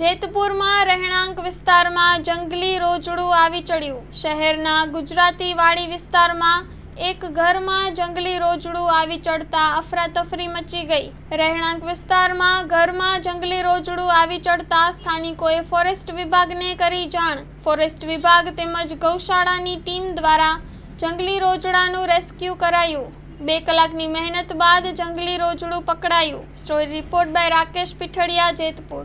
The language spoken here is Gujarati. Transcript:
જેતપુરમાં રહેણાંક વિસ્તારમાં જંગલી રોજડું આવી ચડ્યું. શહેરના ગુજરાતી વાડી વિસ્તારમાં એક ઘરમાં જંગલી રોજડું આવી ચડતા અફરાતફરી મચી ગઈ. રહેણાંક વિસ્તારમાં ઘરમાં જંગલી રોજડું આવી ચડતા સ્થાનિકોએ ફોરેસ્ટ વિભાગને કરી જાણ. ફોરેસ્ટ વિભાગ તેમજ ગૌશાળાની ટીમ દ્વારા જંગલી રોજડાનું રેસ્ક્યુ કરાયું. બે કલાકની મહેનત બાદ જંગલી રોજડું પકડાયું. Story report by Rakesh Pithadiya, Jetpur.